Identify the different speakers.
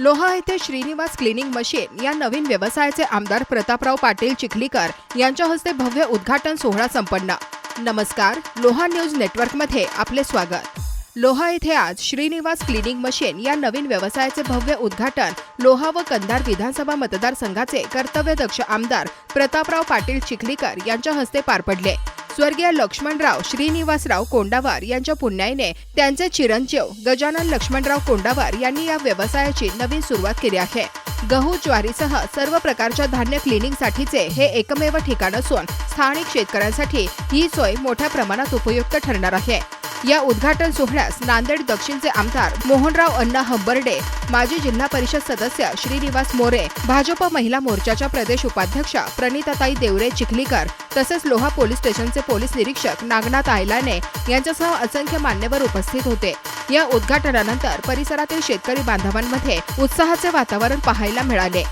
Speaker 1: लोहा येथे Shrinivas cleaning machine या नवीन व्यवसायाचे आमदार प्रतापराव पाटील चिखलीकर यांच्या हस्ते भव्य उद्घाटन सोहळा संपन्न. नमस्कार लोहा न्यूज नेटवर्कमध्ये आपले स्वागत. लोहा येथे आज श्रीनिवास क्लिनिंग मशीन या नवीन व्यवसायाचे भव्य उद्घाटन लोहा व कंधार विधानसभा मतदारसंघाचे कर्तव्यदक्ष आमदार प्रतापराव पाटील चिखलीकर यांच्या हस्ते पार पडले. स्वर्गीय लक्ष्मणराव श्रीनिवासराव कोंडावार यांच्या पुण्याईने त्यांचे चिरंजीव गजानन लक्ष्मणराव कोंडावार यांनी या व्यवसायाची नवीन सुरुवात केली आहे. गहू ज्वारीसह सर्व प्रकारच्या धान्य क्लिनिंगसाठीचे हे एकमेव ठिकाण असून स्थानिक शेतकऱ्यांसाठी ही सोय मोठ्या प्रमाणात उपयुक्त ठरणार आहे. या उद्घाटन सोहळ्यास नांदेड दक्षिणचे आमदार मोहनराव अण्णा हंबर्डे माजी जिल्हा परिषद सदस्य श्रीनिवास मोरे भाजप महिला मोर्चाच्या प्रदेश उपाध्यक्षा प्रणिताताई देवरे चिखलीकर तसेच लोहा पोलीस स्टेशनचे पोलीस निरीक्षक नागनाथ आयलाने यांच्यासह असंख्य मान्यवर उपस्थित होते. या उद्घाटनानंतर परिसरातील शेतकरी बांधवांमध्ये उत्साहाचे वातावरण पाहायला मिळाले.